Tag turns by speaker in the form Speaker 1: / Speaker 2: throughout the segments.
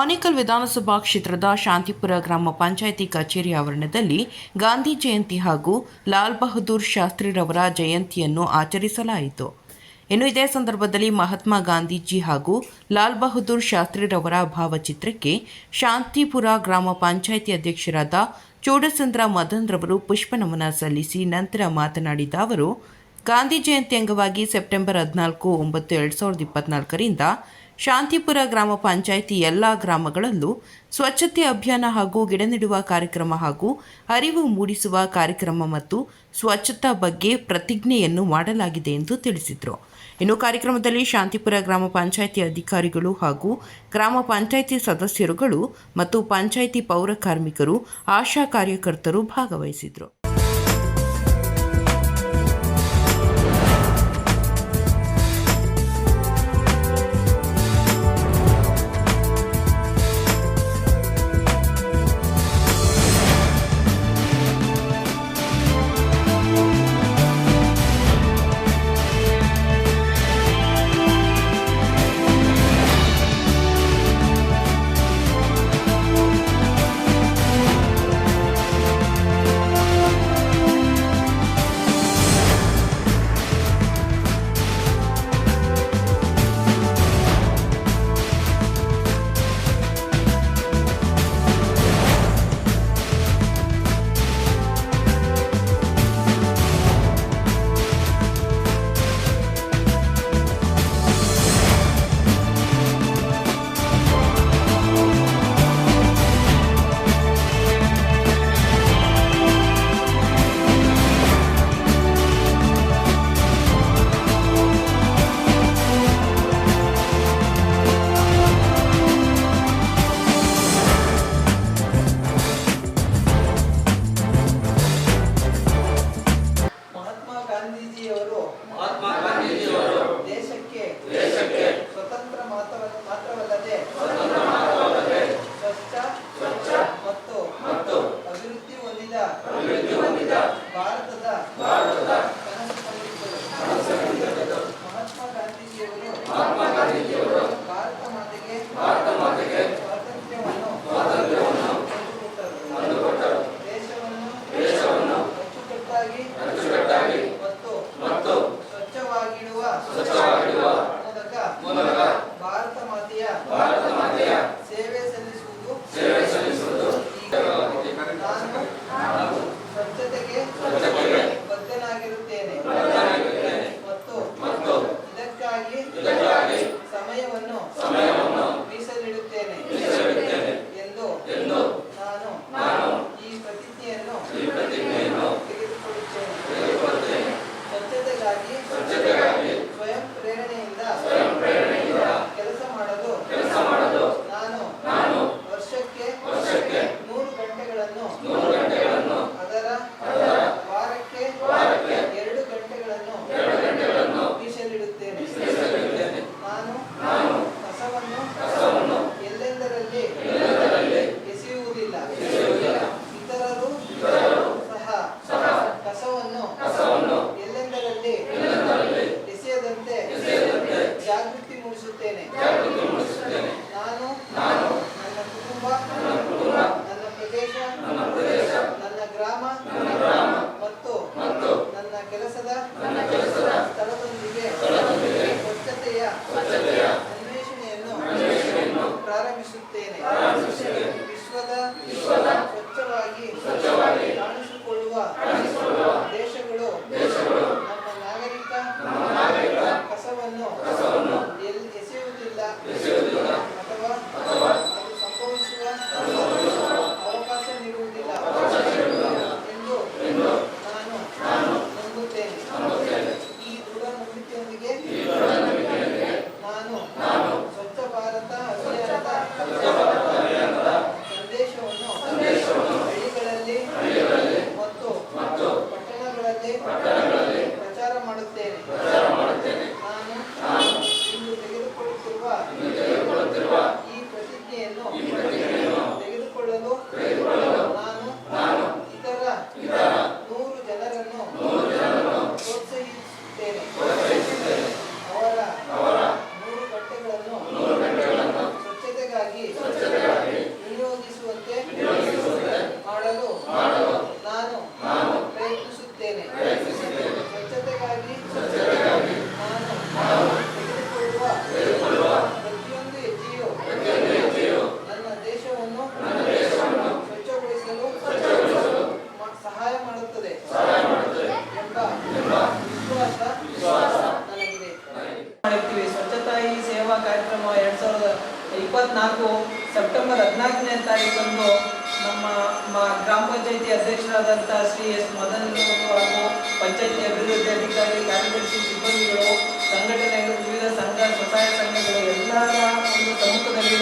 Speaker 1: ಆನೇಕಲ್ ವಿಧಾನಸಭಾ ಕ್ಷೇತ್ರದ ಶಾಂತಿಪುರ ಗ್ರಾಮ ಪಂಚಾಯಿತಿ ಕಚೇರಿ ಆವರಣದಲ್ಲಿ ಗಾಂಧಿ ಜಯಂತಿ ಹಾಗೂ ಲಾಲ್ ಬಹದ್ದೂರ್ ಶಾಸ್ತ್ರಿರವರ ಜಯಂತಿಯನ್ನು ಆಚರಿಸಲಾಯಿತು. ಇನ್ನು ಇದೇ ಸಂದರ್ಭದಲ್ಲಿ ಮಹಾತ್ಮ ಗಾಂಧೀಜಿ ಹಾಗೂ ಲಾಲ್ ಬಹದ್ದೂರ್ ಶಾಸ್ತ್ರಿರವರ ಭಾವಚಿತ್ರಕ್ಕೆ ಶಾಂತಿಪುರ ಗ್ರಾಮ ಪಂಚಾಯಿತಿ ಅಧ್ಯಕ್ಷರಾದ ಚೂಡಸಂದ್ರ ಮದನ್ ರವರು ಪುಷ್ಪನಮನ ಸಲ್ಲಿಸಿ ನಂತರ ಮಾತನಾಡಿದ ಅವರು, ಗಾಂಧಿ ಜಯಂತಿ ಅಂಗವಾಗಿ ಸೆಪ್ಟೆಂಬರ್ ಹದಿನಾಲ್ಕು, ಒಂಬತ್ತು, ಎರಡು ಸಾವಿರದ ಇಪ್ಪತ್ನಾಲ್ಕರಿಂದ ಶಾಂತಿಪುರ ಗ್ರಾಮ ಪಂಚಾಯಿತಿ ಎಲ್ಲ ಗ್ರಾಮಗಳಲ್ಲೂ ಸ್ವಚ್ಛತೆ ಅಭಿಯಾನ ಹಾಗೂ ಗಿಡ ನೆಡುವ ಕಾರ್ಯಕ್ರಮ ಹಾಗೂ ಅರಿವು ಮೂಡಿಸುವ ಕಾರ್ಯಕ್ರಮ ಮತ್ತು ಸ್ವಚ್ಛತಾ ಬಗ್ಗೆ ಪ್ರತಿಜ್ಞೆಯನ್ನು ಮಾಡಲಾಗಿದೆ ಎಂದು ತಿಳಿಸಿದರು. ಇನ್ನು ಕಾರ್ಯಕ್ರಮದಲ್ಲಿ ಶಾಂತಿಪುರ ಗ್ರಾಮ ಪಂಚಾಯಿತಿ ಅಧಿಕಾರಿಗಳು ಹಾಗೂ ಗ್ರಾಮ ಪಂಚಾಯಿತಿ ಸದಸ್ಯರುಗಳು ಮತ್ತು ಪಂಚಾಯಿತಿ ಪೌರ ಕಾರ್ಮಿಕರು, ಆಶಾ ಕಾರ್ಯಕರ್ತರು ಭಾಗವಹಿಸಿದರು.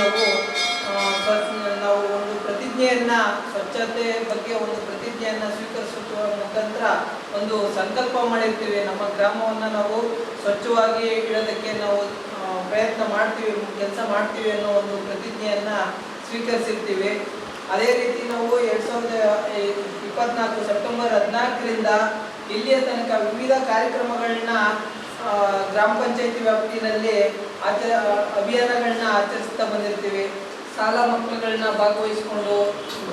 Speaker 1: ನಾವು ನಾವು ಒಂದು ಪ್ರತಿಜ್ಞೆಯನ್ನು, ಸ್ವಚ್ಛತೆ ಬಗ್ಗೆ ಒಂದು ಪ್ರತಿಜ್ಞೆಯನ್ನು ಸ್ವೀಕರಿಸುವ ಮುಖಾಂತರ ಒಂದು ಸಂಕಲ್ಪ ಮಾಡಿರ್ತೀವಿ. ನಮ್ಮ ಗ್ರಾಮವನ್ನು ನಾವು ಸ್ವಚ್ಛವಾಗಿ ಇಡೋದಕ್ಕೆ ನಾವು ಪ್ರಯತ್ನ ಮಾಡ್ತೀವಿ, ಕೆಲಸ ಮಾಡ್ತೀವಿ ಅನ್ನೋ ಒಂದು ಪ್ರತಿಜ್ಞೆಯನ್ನು ಸ್ವೀಕರಿಸಿರ್ತೀವಿ. ಅದೇ ರೀತಿ ನಾವು ಎರಡು ಸಾವಿರದ ಇಪ್ಪತ್ನಾಲ್ಕು ಸೆಪ್ಟೆಂಬರ್ ಹದಿನಾಲ್ಕರಿಂದ ಇಲ್ಲಿಯ ತನಕ ವಿವಿಧ ಕಾರ್ಯಕ್ರಮಗಳನ್ನ ಗ್ರಾಮ ಪಂಚಾಯತಿ ವ್ಯಾಪ್ತಿನಲ್ಲಿ ಆಚ ಅಭಿಯಾನಗಳನ್ನ ಆಚರಿಸ್ತಾ ಬಂದಿರ್ತೀವಿ. ಶಾಲಾ ಮಕ್ಕಳುಗಳನ್ನ ಭಾಗವಹಿಸ್ಕೊಂಡು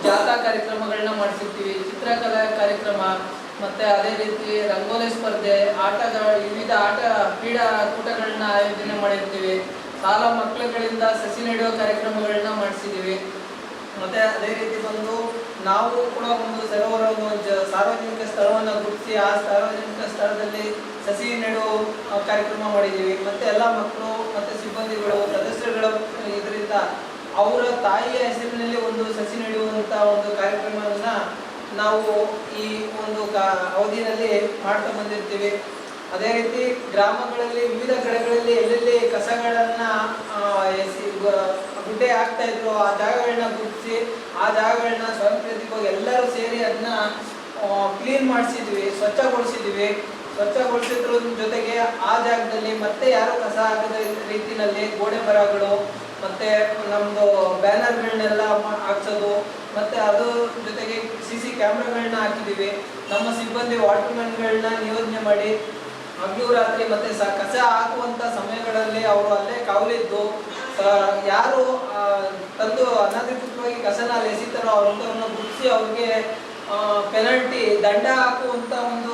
Speaker 1: ಜಾಥಾ ಕಾರ್ಯಕ್ರಮಗಳನ್ನ ಮಾಡಿಸಿರ್ತೀವಿ. ಚಿತ್ರಕಲಾ ಕಾರ್ಯಕ್ರಮ, ಮತ್ತೆ ಅದೇ ರೀತಿ ರಂಗೋಲಿ ಸ್ಪರ್ಧೆ, ಆಟಗಳ ವಿವಿಧ ಆಟ ಕ್ರೀಡಾಕೂಟಗಳನ್ನ ಆಯೋಜನೆ ಮಾಡಿರ್ತೀವಿ. ಶಾಲಾ ಮಕ್ಕಳುಗಳಿಂದ ಸಸಿ ನೆಡುವ ಕಾರ್ಯಕ್ರಮಗಳನ್ನ ಮಾಡಿಸಿದ್ದೀವಿ. ಮತ್ತೆ ಅದೇ ರೀತಿ ಬಂದು ನಾವು ಕೂಡ ಒಂದು ಸರೋವರ ಒಂದು ಸಾರ್ವಜನಿಕ ಸ್ಥಳವನ್ನು ಗುರುತಿಸಿ, ಆ ಸಾರ್ವಜನಿಕ ಸ್ಥಳದಲ್ಲಿ ಸಸಿ ನೆಡುವ ಕಾರ್ಯಕ್ರಮ ಮಾಡಿದ್ದೀವಿ. ಮತ್ತೆ ಎಲ್ಲ ಮಕ್ಕಳು ಮತ್ತೆ ಸಿಬ್ಬಂದಿಗಳು, ಸದಸ್ಯರುಗಳ ಇದರಿಂದ ಅವರ ತಾಯಿಯ ಹೆಸರಿನಲ್ಲಿ ಒಂದು ಸಸಿ ನೆಡುವಂತ ಒಂದು ಕಾರ್ಯಕ್ರಮವನ್ನ ನಾವು ಈ ಒಂದು ಕಾ- ಅವಧಿನಲ್ಲಿ ಮಾಡ್ತಾ ಬಂದಿರ್ತೀವಿ. ಅದೇ ರೀತಿ ಗ್ರಾಮಗಳಲ್ಲಿ, ವಿವಿಧ ಕಡೆಗಳಲ್ಲಿ ಎಲ್ಲೆಲ್ಲಿ ಕಸಗಳನ್ನ ಗುಡ್ಡೆ ಆಗ್ತಾ ಇದ್ರು ಆ ಜಾಗಗಳನ್ನ ಗುರುತಿಸಿ ಆ ಜಾಗಗಳನ್ನ ಸ್ವಯಂ ಪ್ರೇರಿತವಾಗಿ ಎಲ್ಲರೂ ಸೇರಿ ಅದನ್ನ ಕ್ಲೀನ್ ಮಾಡಿಸಿದ್ವಿ, ಸ್ವಚ್ಛಗೊಳಿಸಿದ್ವಿ. ಸ್ವಚ್ಛಗೊಳಿಸಿದ್ರ ಜೊತೆಗೆ ಆ ಜಾಗದಲ್ಲಿ ಮತ್ತೆ ಯಾರು ಕಸ ಹಾಕದ ರೀತಿನಲ್ಲಿ ಗೋಡೆ ಮರಗಳು, ಮತ್ತೆ ನಮ್ದು ಬ್ಯಾನರ್ಗಳನ್ನೆಲ್ಲ ಹಾಕ್ಸೋದು, ಮತ್ತೆ ಅದು ಜೊತೆಗೆ ಸಿ ಸಿ ಕ್ಯಾಮ್ರಾಗಳನ್ನ ಹಾಕಿದೀವಿ. ನಮ್ಮ ಸಿಬ್ಬಂದಿ ವಾಟರ್ಮ್ಯಾನ್ಗಳನ್ನ ನಿಯೋಜನೆ ಮಾಡಿ ಹಗಲು ರಾತ್ರಿ ಮತ್ತೆ ಸ ಕಸ ಹಾಕುವಂತ ಸಮಯಗಳಲ್ಲಿ ಅವರು ಅಲ್ಲೇ ಕಾವಲಿದ್ದು ಯಾರು ತಂದು ಅನಧಿಕೃತವಾಗಿ ಕಸನ ಅಲ್ಲಿ ಎಸಿತಾರೋ ಅವ್ರನ್ನ ಗುರುತಿಸಿ ಅವ್ರಿಗೆ ಪೆನಲ್ಟಿ ದಂಡ ಹಾಕುವಂತ ಒಂದು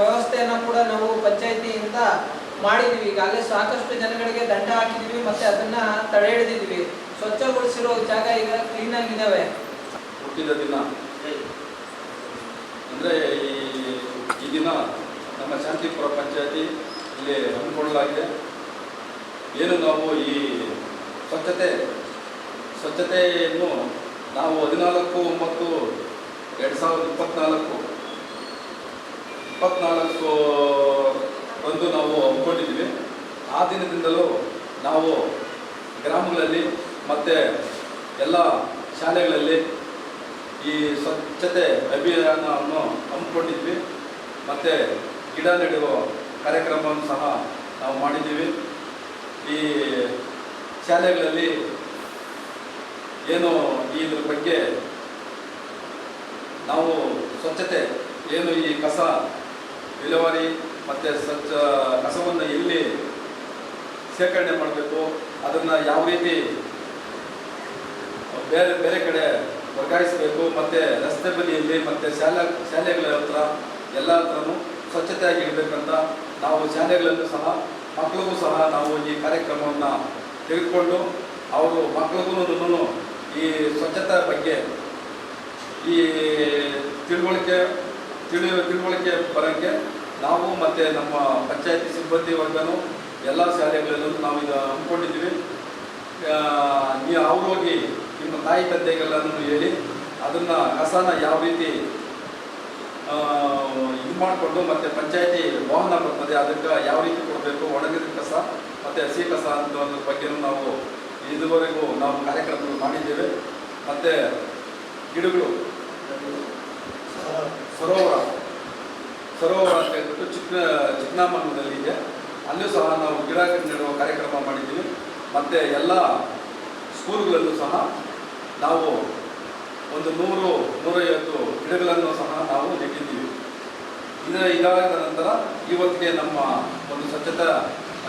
Speaker 1: ವ್ಯವಸ್ಥೆಯನ್ನು ಕೂಡ ನಾವು ಪಂಚಾಯತಿಯಿಂದ ಮಾಡಿದೀವಿ. ಈಗಾಗಲೇ ಸಾಕಷ್ಟು ಜನಗಳಿಗೆ ದಂಡ ಹಾಕಿದೀವಿ ಮತ್ತೆ ಅದನ್ನ ತಡೆ ಹಿಡಿದಿದ್ವಿ ಸ್ವಚ್ಛಗೊಳಿಸಿರೋ ಜಾಗ ಈಗ ಕ್ಲೀನ್ ಆಗಿದಾವೆ
Speaker 2: ಹುಟ್ಟಿದ ಅಂದರೆ ಈ ದಿನ ನಮ್ಮ ಶಾಂತಿಪುರ ಪಂಚಾಯತಿ ಇಲ್ಲಿ ಹಮ್ಮಿಕೊಳ್ಳಲಾಗಿದೆ. ಏನು ನಾವು ಈ ಸ್ವಚ್ಛತೆ, ಸ್ವಚ್ಛತೆಯನ್ನು ನಾವು ಹದಿನಾಲ್ಕು, ಒಂಬತ್ತು ಎರಡು ಸಾವಿರದ ಇಪ್ಪತ್ನಾಲ್ಕು. ಇಪ್ಪತ್ನಾಲ್ಕು ಒಂದು ನಾವು ಅಂದ್ಕೊಂಡಿದ್ವಿ ಆ ದಿನದಿಂದಲೂ ನಾವು ಗ್ರಾಮಗಳಲ್ಲಿ ಮತ್ತು ಎಲ್ಲ ಶಾಲೆಗಳಲ್ಲಿ ಈ ಸ್ವಚ್ಛತೆ ಅಭಿಯಾನವನ್ನು ಹಮ್ಮಿಕೊಂಡಿದ್ವಿ. ಮತ್ತು ಗಿಡ ನೆಡುವ ಕಾರ್ಯಕ್ರಮವನ್ನು ಸಹ ನಾವು ಮಾಡಿದ್ದೀವಿ. ಈ ಶಾಲೆಗಳಲ್ಲಿ ಏನು ಇದ್ರ ಬಗ್ಗೆ ನಾವು ಸ್ವಚ್ಛತೆ, ಏನು ಈ ಕಸ ವಿಲೇವಾರಿ ಮತ್ತು ಸ್ವಚ್ಛ ಕಸವನ್ನು ಎಲ್ಲಿ ಶೇಖರಣೆ ಮಾಡಬೇಕು, ಅದನ್ನು ಯಾವ ರೀತಿ ಬೇರೆ ಬೇರೆ ಕಡೆ ವರ್ಗಾಯಿಸಬೇಕು, ಮತ್ತು ರಸ್ತೆ ಬದಿಯಲ್ಲಿ ಮತ್ತು ಶಾಲೆ, ಶಾಲೆಗಳ ಹತ್ರ ಎಲ್ಲ ಹತ್ರನೂ ಸ್ವಚ್ಛತೆಯಾಗಿ ಇಡಬೇಕಂತ ನಾವು ಶಾಲೆಗಳಲ್ಲೂ ಸಹ ಮಕ್ಕಳಿಗೂ ಸಹ ನಾವು ಈ ಕಾರ್ಯಕ್ರಮವನ್ನು ತೆಗೆದುಕೊಂಡು, ಅವರು ಮಕ್ಕಳಿಗೂ ಈ ಸ್ವಚ್ಛತೆ ಬಗ್ಗೆ ಈ ತಿಳುವಳಿಕೆ ತಿಳಿ ತಿಳುವಳಿಕೆ ಬರೋಕ್ಕೆ ನಾವು ಮತ್ತು ನಮ್ಮ ಪಂಚಾಯತಿ ಸಿಬ್ಬಂದಿ ವರ್ಗನೂ ಎಲ್ಲ ಶಾಲೆಗಳಲ್ಲೂ ನಾವು ಇದು ಹಮ್ಮಿಕೊಂಡಿದ್ದೀವಿ ನೀವು ಅವ್ರು ನಿಮ್ಮ ತಾಯಿ ತಂದೆಗೆಲ್ಲನೂ ಹೇಳಿ ಅದನ್ನು ಕಸನ ಯಾವ ರೀತಿ ಇದು ಮಾಡಿಕೊಂಡು ಮತ್ತು ಪಂಚಾಯತಿ ವಾಹನ ಬರ್ತದೆ ಅದಕ್ಕೆ ಯಾವ ರೀತಿ ಕೊಡಬೇಕು, ಒಣಗಿದ ಕಸ ಮತ್ತು ಹಸಿ ಕಸ ಅಂತ ಬಗ್ಗೆನೂ ನಾವು ಇದುವರೆಗೂ ನಾವು ಕಾರ್ಯಕ್ರಮಗಳು ಮಾಡಿದ್ದೇವೆ. ಮತ್ತು ಗಿಡಗಳು ಸರೋವರ. ಸರೋವರ ಅಂತ ಹೇಳ್ಬಿಟ್ಟು ಚಿಕ್ಕ ಚಿಕ್ಕನಾಮಂಗಲದಲ್ಲಿ ಇದೆ. ಅಲ್ಲೂ ಸಹ ನಾವು ಗಿಡ ನೆಡುವ ಕಾರ್ಯಕ್ರಮ ಮಾಡಿದ್ದೀವಿ. ಮತ್ತು ಎಲ್ಲ ಸ್ಕೂಲ್ಗಳಲ್ಲೂ ಸಹ ನಾವು ಒಂದು ನೂರು, ನೂರೈವತ್ತು ಗಿಡಗಳನ್ನು ಸಹ ನಾವು ನೆಟ್ಟಿದ್ದೀವಿ. ಇದರ ಇದಾದ ನಂತರ ಇವತ್ತಿಗೆ ನಮ್ಮ ಒಂದು ಸ್ವಚ್ಛತಾ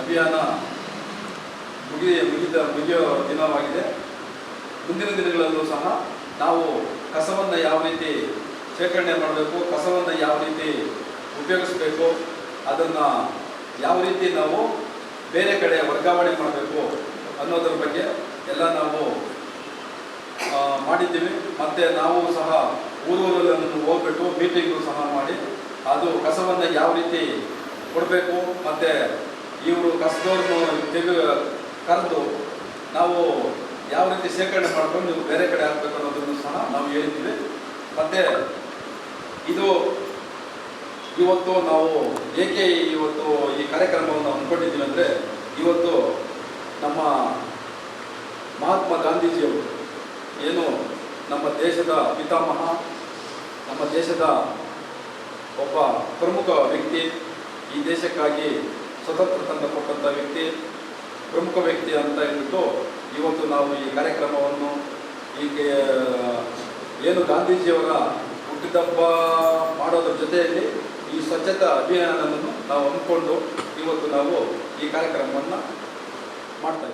Speaker 2: ಅಭಿಯಾನ ಮುಗಿ ಮುಗಿದ, ಮುಗಿಯೋ ದಿನವಾಗಿದೆ. ಮುಂದಿನ ದಿನಗಳಲ್ಲೂ ಸಹ ನಾವು ಕಸವನ್ನು ಯಾವ ರೀತಿ ಶೇಖರಣೆ ಮಾಡಬೇಕು, ಕಸವನ್ನು ಯಾವ ರೀತಿ ಉಪಯೋಗಿಸಬೇಕು, ಅದನ್ನು ಯಾವ ರೀತಿ ನಾವು ಬೇರೆ ಕಡೆ ವರ್ಗಾವಣೆ ಮಾಡಬೇಕು ಅನ್ನೋದ್ರ ಬಗ್ಗೆ ಎಲ್ಲ ನಾವು ಮಾಡಿದ್ದೀವಿ. ಮತ್ತು ನಾವು ಸಹ ಊರೂರಲ್ಲಿ ಹೋಗ್ಬಿಟ್ಟು ಮೀಟಿಂಗು ಸಹ ಮಾಡಿ ಅದು ಕಸವನ್ನು ಯಾವ ರೀತಿ ಕೊಡಬೇಕು, ಮತ್ತು ಇವರು ಕಸದವ್ರನ್ನು ತೆಗೆ ಕರೆದು ನಾವು
Speaker 3: ಯಾವ ರೀತಿ ಶೇಖರಣೆ ಮಾಡ್ಕೊಂಡು ನೀವು ಬೇರೆ ಕಡೆ ಹಾಕಬೇಕು ನಾವು ಹೇಳ್ತೀವಿ ಮತ್ತು ಇದು ಇವತ್ತು ನಾವು ಏಕೆ ಇವತ್ತು ಈ ಕಾರ್ಯಕ್ರಮವನ್ನು ಅಂದ್ಕೊಂಡಿದ್ದೀವಿ ಅಂದರೆ ಇವತ್ತು ನಮ್ಮ ಮಹಾತ್ಮ ಗಾಂಧೀಜಿಯವರು ಏನು ನಮ್ಮ ದೇಶದ ಪಿತಾಮಹ, ನಮ್ಮ ದೇಶದ ಒಬ್ಬ ಪ್ರಮುಖ ವ್ಯಕ್ತಿ, ಈ ದೇಶಕ್ಕಾಗಿ ಸ್ವತಂತ್ರ ತಂದು ಕೊಟ್ಟಂಥ ವ್ಯಕ್ತಿ, ಪ್ರಮುಖ ವ್ಯಕ್ತಿ ಅಂತ ಹೇಳ್ಬಿಟ್ಟು ಇವತ್ತು ನಾವು ಈ ಕಾರ್ಯಕ್ರಮವನ್ನು ಈಗ ಏನು ಗಾಂಧೀಜಿಯವರ ಹುಟ್ಟಿದಬ್ಬ ಮಾಡೋದ್ರ ಜೊತೆಯಲ್ಲಿ ಈ ಸ್ವಚ್ಛತಾ ಅಭಿಯಾನವನ್ನು ನಾವು ಹಮ್ಮಿಕೊಂಡು ಇವತ್ತು ನಾವು ಈ ಕಾರ್ಯಕ್ರಮವನ್ನು ಮಾಡ್ತಾ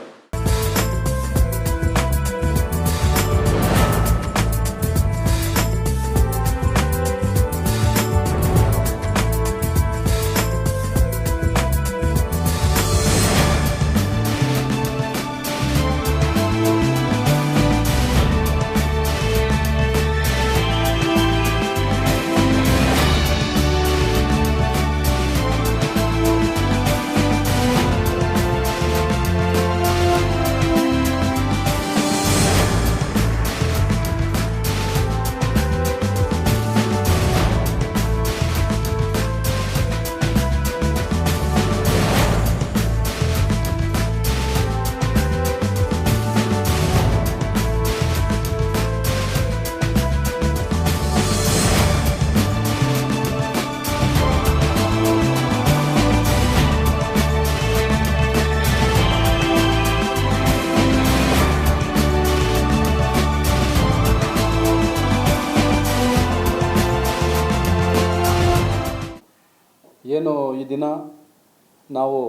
Speaker 2: ನಾವು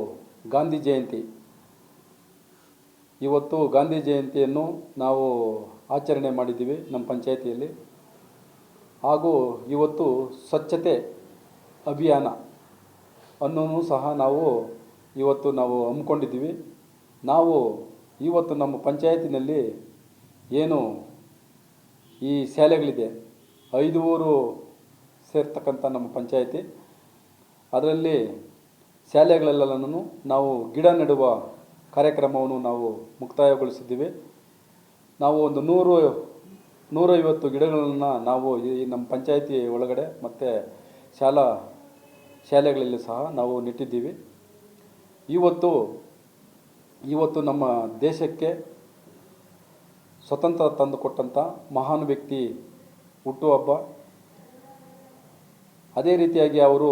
Speaker 2: ಗಾಂಧಿ ಜಯಂತಿ. ಇವತ್ತು ಗಾಂಧಿ ಜಯಂತಿಯನ್ನು ನಾವು ಆಚರಣೆ ಮಾಡಿದ್ದೀವಿ ನಮ್ಮ ಪಂಚಾಯಿತಿಯಲ್ಲಿ. ಹಾಗೂ ಇವತ್ತು ಸ್ವಚ್ಛತೆ ಅಭಿಯಾನ ಅನ್ನೋನು ಸಹ ನಾವು ಇವತ್ತು ನಾವು ಹಮ್ಮಿಕೊಂಡಿದ್ದೀವಿ. ನಾವು ಇವತ್ತು ನಮ್ಮ ಪಂಚಾಯತಿನಲ್ಲಿ ಏನು ಈ ಶಾಲೆಗಳಿದೆ. ಐದು ಊರು ಸೇರ್ತಕ್ಕಂಥ ನಮ್ಮ ಪಂಚಾಯತಿ. ಅದರಲ್ಲಿ ಶಾಲೆಗಳಲ್ಲೆಲ್ಲನೂ ನಾವು ಗಿಡ ನೆಡುವ ಕಾರ್ಯಕ್ರಮವನ್ನು ನಾವು ಮುಕ್ತಾಯಗೊಳಿಸಿದ್ದೀವಿ. ನಾವು ಒಂದು ನೂರು, ನೂರೈವತ್ತು ಗಿಡಗಳನ್ನು ನಾವು ಈ ನಮ್ಮ ಪಂಚಾಯಿತಿ ಒಳಗಡೆ ಮತ್ತು ಶಾಲಾ ಶಾಲೆಗಳಲ್ಲಿ ಸಹ ನಾವು ನೆಟ್ಟಿದ್ದೀವಿ. ಇವತ್ತು ಇವತ್ತು ನಮ್ಮ ದೇಶಕ್ಕೆ ಸ್ವತಂತ್ರ ತಂದುಕೊಟ್ಟಂಥ ಮಹಾನ್ ವ್ಯಕ್ತಿ ಹುಟ್ಟುಹಬ್ಬ. ಅದೇ ರೀತಿಯಾಗಿ ಅವರು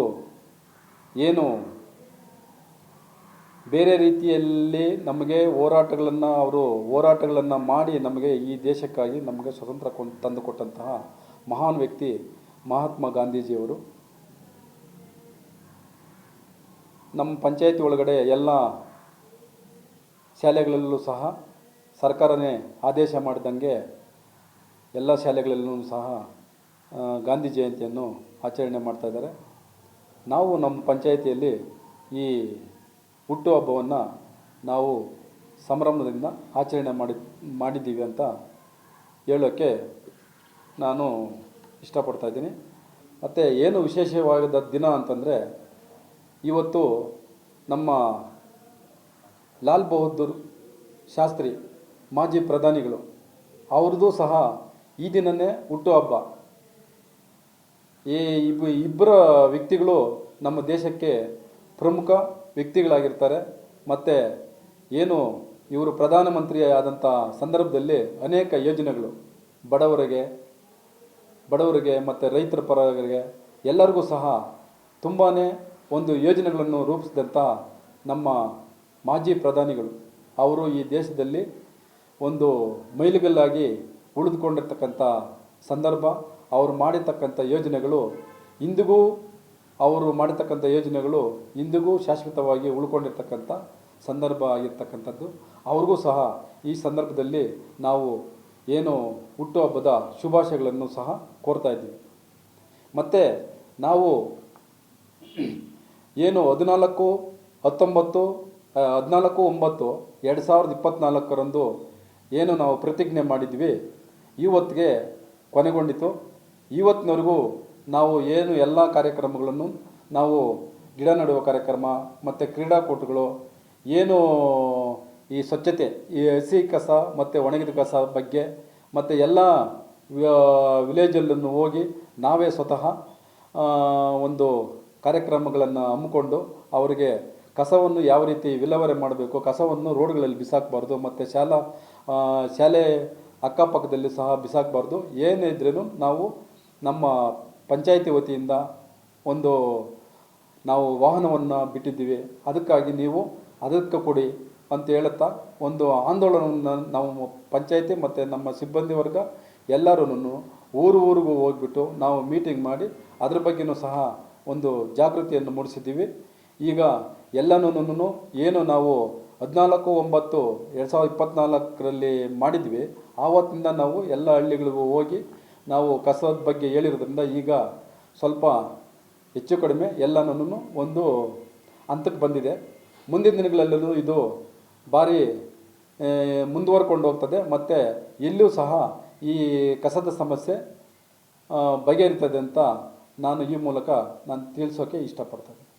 Speaker 2: ಏನು ಬೇರೆ ರೀತಿಯಲ್ಲಿ ನಮಗೆ ಹೋರಾಟಗಳನ್ನು, ಅವರು ಹೋರಾಟಗಳನ್ನು ಮಾಡಿ ನಮಗೆ ಈ ದೇಶಕ್ಕಾಗಿ ನಮಗೆ ಸ್ವತಂತ್ರ ಕೊ ತಂದುಕೊಟ್ಟಂತಹ ಮಹಾನ್ ವ್ಯಕ್ತಿ ಮಹಾತ್ಮ ಗಾಂಧೀಜಿಯವರು. ನಮ್ಮ ಪಂಚಾಯತಿ ಒಳಗಡೆ ಎಲ್ಲ ಶಾಲೆಗಳಲ್ಲೂ ಸಹ ಸರ್ಕಾರನೇ ಆದೇಶ ಮಾಡಿದಂಗೆ ಎಲ್ಲ ಶಾಲೆಗಳಲ್ಲೂ ಸಹ ಗಾಂಧಿ ಜಯಂತಿಯನ್ನು ಆಚರಣೆ ಮಾಡ್ತಾ ಇದ್ದಾರೆ. ನಾವು ನಮ್ಮ ಪಂಚಾಯಿತಿಯಲ್ಲಿ ಈ ಹುಟ್ಟುಹಬ್ಬವನ್ನು ನಾವು ಸಂಭ್ರಮದಿಂದ ಆಚರಣೆ ಮಾಡಿ, ಮಾಡಿದ್ದೀವಿ ಅಂತ ಹೇಳೋಕ್ಕೆ ನಾನು ಇಷ್ಟಪಡ್ತಾ ಇದ್ದೀನಿ. ಮತ್ತು ಏನು ವಿಶೇಷವಾದ ದಿನ ಅಂತಂದರೆ, ಇವತ್ತು ನಮ್ಮ ಲಾಲ್ ಬಹದ್ದೂರ್ ಶಾಸ್ತ್ರಿ ಮಾಜಿ ಪ್ರಧಾನಿಗಳು, ಅವ್ರದ್ದು ಸಹ ಈ ದಿನವೇ ಹುಟ್ಟುಹಬ್ಬ. ಈ ಇಬ್ಬ ಇಬ್ಬರ ವ್ಯಕ್ತಿಗಳು ನಮ್ಮ ದೇಶಕ್ಕೆ ಪ್ರಮುಖ ವ್ಯಕ್ತಿಗಳಾಗಿರ್ತಾರೆ. ಮತ್ತು ಏನು ಇವರು ಪ್ರಧಾನಮಂತ್ರಿ ಆದಂಥ ಸಂದರ್ಭದಲ್ಲಿ ಅನೇಕ ಯೋಜನೆಗಳು. ಬಡವರಿಗೆ ಬಡವರಿಗೆ ಮತ್ತು ರೈತರ ಪರವಾಗಿ ಎಲ್ಲರಿಗೂ ಸಹ ತುಂಬಾ ಒಂದು ಯೋಜನೆಗಳನ್ನು ರೂಪಿಸಿದಂಥ ನಮ್ಮ ಮಾಜಿ ಪ್ರಧಾನಿಗಳು. ಅವರು ಈ ದೇಶದಲ್ಲಿ ಒಂದು ಮೈಲುಗಲ್ಲಾಗಿ ಉಳಿದುಕೊಂಡಿರ್ತಕ್ಕಂಥ ಸಂದರ್ಭ, ಅವರು ಮಾಡಿರ್ತಕ್ಕಂಥ ಯೋಜನೆಗಳು ಇಂದಿಗೂ ಅವರು ಮಾಡಿರ್ತಕ್ಕಂಥ ಯೋಜನೆಗಳು ಇಂದಿಗೂ ಶಾಶ್ವತವಾಗಿ ಉಳ್ಕೊಂಡಿರ್ತಕ್ಕಂಥ ಸಂದರ್ಭ ಆಗಿರ್ತಕ್ಕಂಥದ್ದು. ಅವ್ರಿಗೂ ಸಹ ಈ ಸಂದರ್ಭದಲ್ಲಿ ನಾವು ಏನು ಹುಟ್ಟುಹಬ್ಬದ ಶುಭಾಶಯಗಳನ್ನು ಸಹ ಕೋರ್ತಾ ಇದ್ದೀವಿ. ಮತ್ತು ನಾವು ಏನು ಹದಿನಾಲ್ಕು, ಹತ್ತೊಂಬತ್ತು ಹದಿನಾಲ್ಕು, ಒಂಬತ್ತು, ಎರಡು ಸಾವಿರದ ಇಪ್ಪತ್ತ್ನಾಲ್ಕರಂದು ಏನು ನಾವು ಪ್ರತಿಜ್ಞೆ ಮಾಡಿದ್ವಿ. ಇವತ್ತಿಗೆ ಕೊನೆಗೊಂಡಿತು. ಇವತ್ತಿನವರೆಗೂ ನಾವು ಏನು ಎಲ್ಲ ಕಾರ್ಯಕ್ರಮಗಳನ್ನು, ನಾವು ಗಿಡ ನೆಡುವ ಕಾರ್ಯಕ್ರಮ, ಮತ್ತು ಕ್ರೀಡಾಕೂಟಗಳು, ಏನು ಈ ಸ್ವಚ್ಛತೆ, ಈ ಹಸಿ ಕಸ ಮತ್ತು ಒಣಗಿದ ಕಸ ಬಗ್ಗೆ, ಮತ್ತು ಎಲ್ಲ ವಿಲೇಜಲ್ಲೂ ಹೋಗಿ ನಾವೇ ಸ್ವತಃ ಒಂದು ಕಾರ್ಯಕ್ರಮಗಳನ್ನು ಹಮ್ಮಿಕೊಂಡು ಅವರಿಗೆ ಕಸವನ್ನು ಯಾವ ರೀತಿ ವಿಲೇವಾರಿ ಮಾಡಬೇಕು, ಕಸವನ್ನು ರೋಡ್ಗಳಲ್ಲಿ ಬಿಸಾಕಬಾರ್ದು, ಮತ್ತು ಶಾಲಾ ಶಾಲೆ ಅಕ್ಕಪಕ್ಕದಲ್ಲಿ ಸಹ ಬಿಸಾಕಬಾರ್ದು, ಏನೇ ಇದ್ರೂ ನಾವು ನಮ್ಮ ಪಂಚಾಯಿತಿ ವತಿಯಿಂದ ಒಂದು ನಾವು ವಾಹನವನ್ನು ಬಿಟ್ಟಿದ್ದೀವಿ. ಅದಕ್ಕಾಗಿ ನೀವು ಅದಕ್ಕೆ ಕೊಡಿ ಅಂತ ಹೇಳುತ್ತಾ ಒಂದು ಆಂದೋಲನವನ್ನು ನಾವು ಪಂಚಾಯಿತಿ ಮತ್ತು ನಮ್ಮ ಸಿಬ್ಬಂದಿ ವರ್ಗ ಎಲ್ಲರೂ ಊರು ಊರಿಗೂ ಹೋಗ್ಬಿಟ್ಟು ನಾವು ಮೀಟಿಂಗ್ ಮಾಡಿ ಅದ್ರ ಬಗ್ಗೆನೂ ಸಹ ಒಂದು ಜಾಗೃತಿಯನ್ನು ಮೂಡಿಸಿದ್ದೀವಿ. ಈಗ ಎಲ್ಲನೂ ಏನು ನಾವು ಹದಿನಾಲ್ಕು, ಒಂಬತ್ತು, ಎರಡು ಸಾವಿರದ ಇಪ್ಪತ್ತ್ನಾಲ್ಕರಲ್ಲಿ ಮಾಡಿದ್ವಿ. ಆವತ್ತಿಂದ ನಾವು ಎಲ್ಲ ಹಳ್ಳಿಗಳಿಗೂ ಹೋಗಿ ನಾವು ಕಸದ ಬಗ್ಗೆ ಹೇಳಿರೋದ್ರಿಂದ ಈಗ ಸ್ವಲ್ಪ ಹೆಚ್ಚು ಕಡಿಮೆ ಎಲ್ಲನೂ ಒಂದು ಹಂತಕ್ಕೆ ಬಂದಿದೆ. ಮುಂದಿನ ದಿನಗಳಲ್ಲೂ ಇದು ಭಾರಿ ಮುಂದುವರ್ಕೊಂಡು ಹೋಗ್ತದೆ. ಮತ್ತು ಎಲ್ಲೂ ಸಹ ಈ ಕಸದ ಸಮಸ್ಯೆ ಬಗೆಹರಿತದೆ ಅಂತ ನಾನು ಈ ಮೂಲಕ ನಾನು ತಿಳಿಸೋಕೆ ಇಷ್ಟಪಡ್ತೇನೆ.